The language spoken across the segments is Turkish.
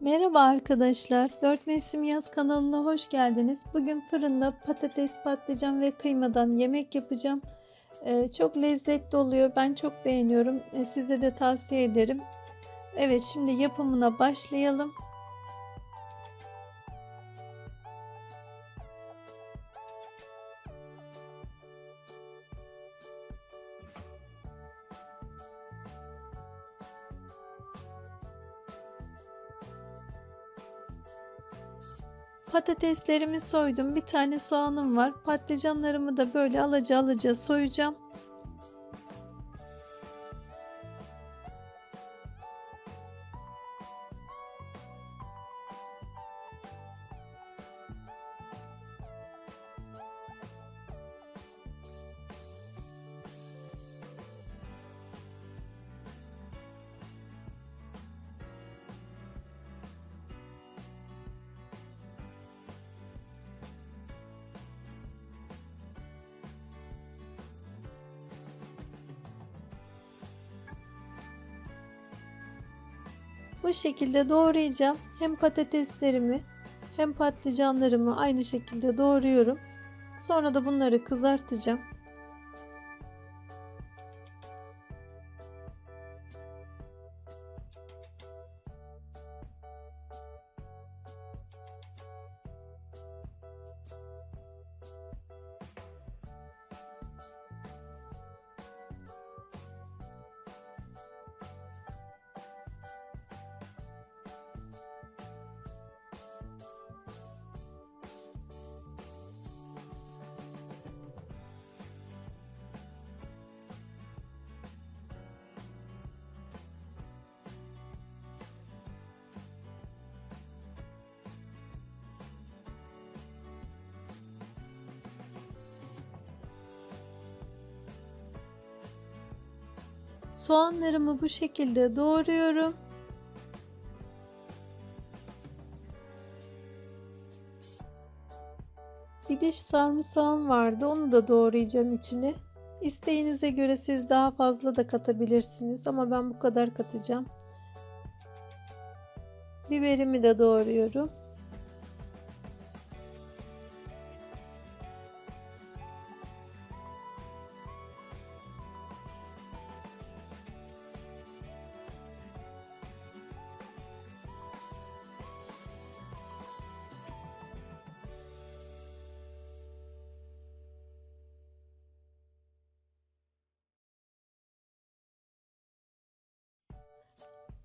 Merhaba arkadaşlar. 4 Mevsim Yaz kanalına hoş geldiniz. Bugün fırında patates, patlıcan ve kıymadan yemek yapacağım. Ee, çok lezzetli oluyor. Ben çok beğeniyorum. Ee, size de tavsiye ederim. Evet şimdi yapımına başlayalım. Patateslerimi soydum. Bir tane soğanım var. Patlıcanlarımı da böyle alaca alaca soyacağım. Bu şekilde doğrayacağım. Hem patateslerimi hem patlıcanlarımı aynı şekilde doğruyorum. Sonra da bunları kızartacağım. Soğanlarımı bu şekilde doğruyorum. Bir diş sarımsağım vardı. Onu da doğrayacağım içine. İsteğinize göre siz daha fazla da katabilirsiniz ama ben bu kadar katacağım. Biberimi de doğruyorum.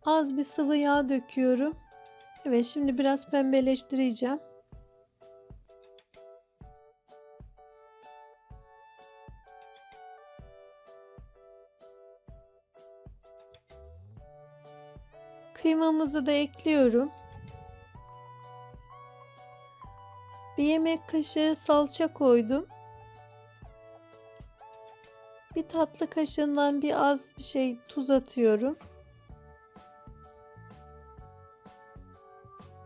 Az bir sıvı yağ döküyorum. Evet şimdi biraz pembeleştireceğim. Kıymamızı da ekliyorum. Bir yemek kaşığı salça koydum. Bir tatlı kaşığından bir az bir şey tuz atıyorum.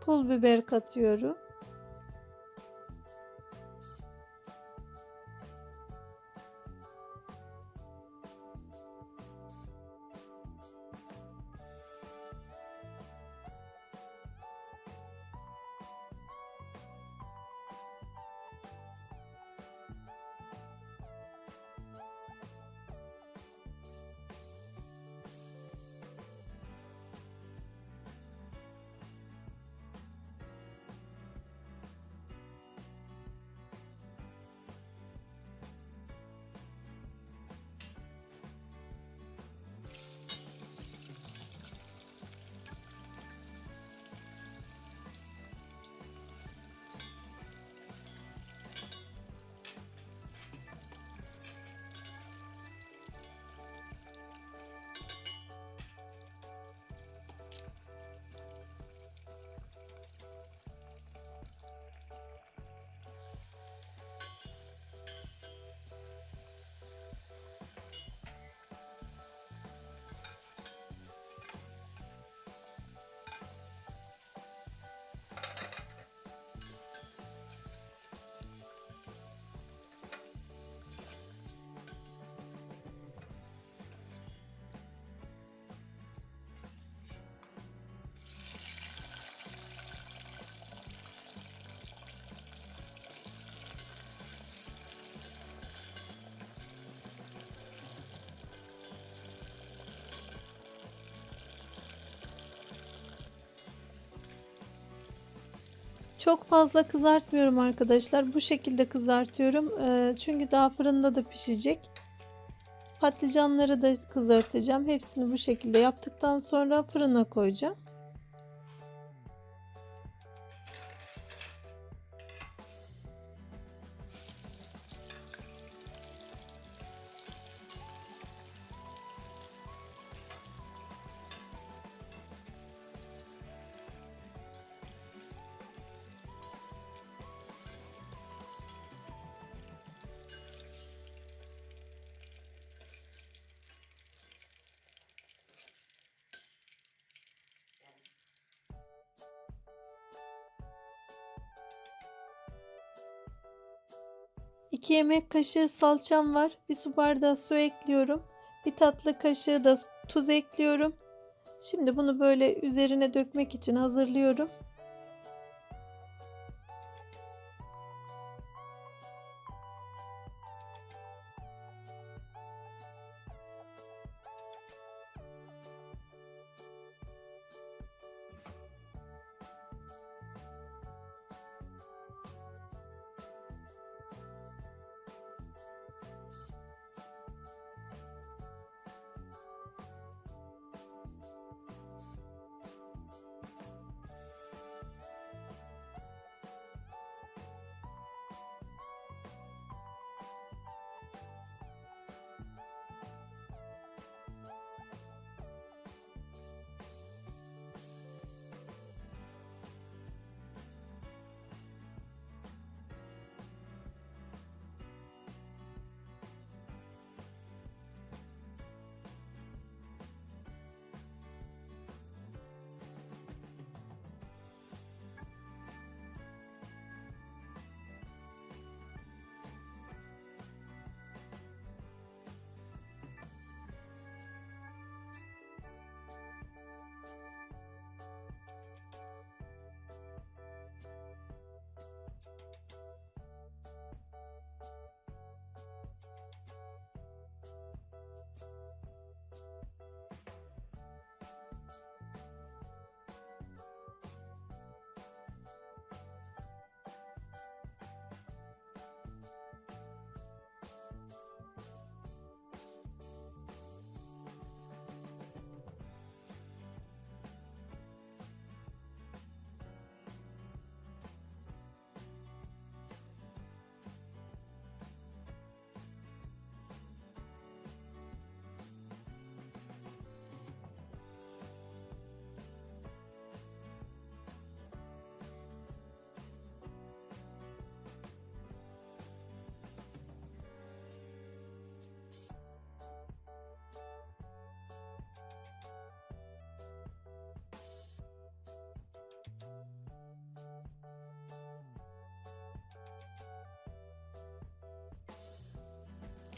Pul biber katıyorum. Çok fazla kızartmıyorum arkadaşlar. Bu şekilde kızartıyorum. Ee, çünkü daha fırında da pişecek. Patlıcanları da kızartacağım. Hepsini bu şekilde yaptıktan sonra fırına koyacağım. İki yemek kaşığı salçam var. Bir su bardağı su ekliyorum. Bir tatlı kaşığı da tuz ekliyorum. Şimdi bunu böyle üzerine dökmek için hazırlıyorum.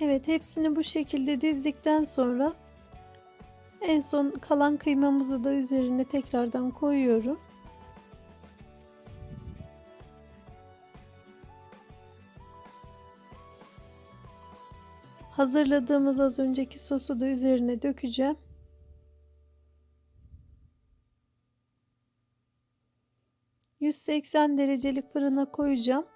Evet hepsini bu şekilde dizdikten sonra en son kalan kıymamızı da üzerine tekrardan koyuyorum. Hazırladığımız az önceki sosu da üzerine dökeceğim. ...180 derecelik fırına koyacağım.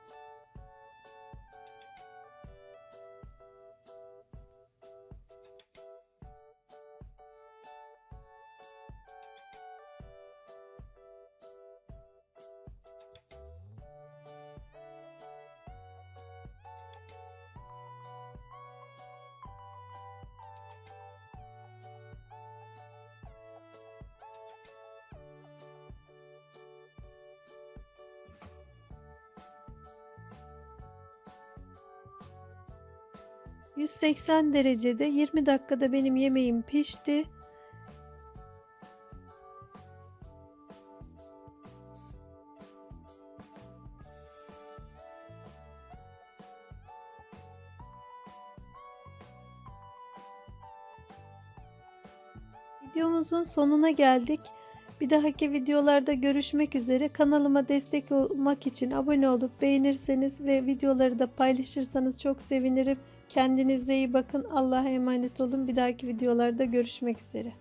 ...180 derecede 20 dakikada benim yemeğim pişti. Videomuzun sonuna geldik. Bir dahaki videolarda görüşmek üzere. Kanalıma destek olmak için abone olup beğenirseniz ve videoları da paylaşırsanız çok sevinirim. Kendinize iyi bakın. Allah'a emanet olun. Bir dahaki videolarda görüşmek üzere.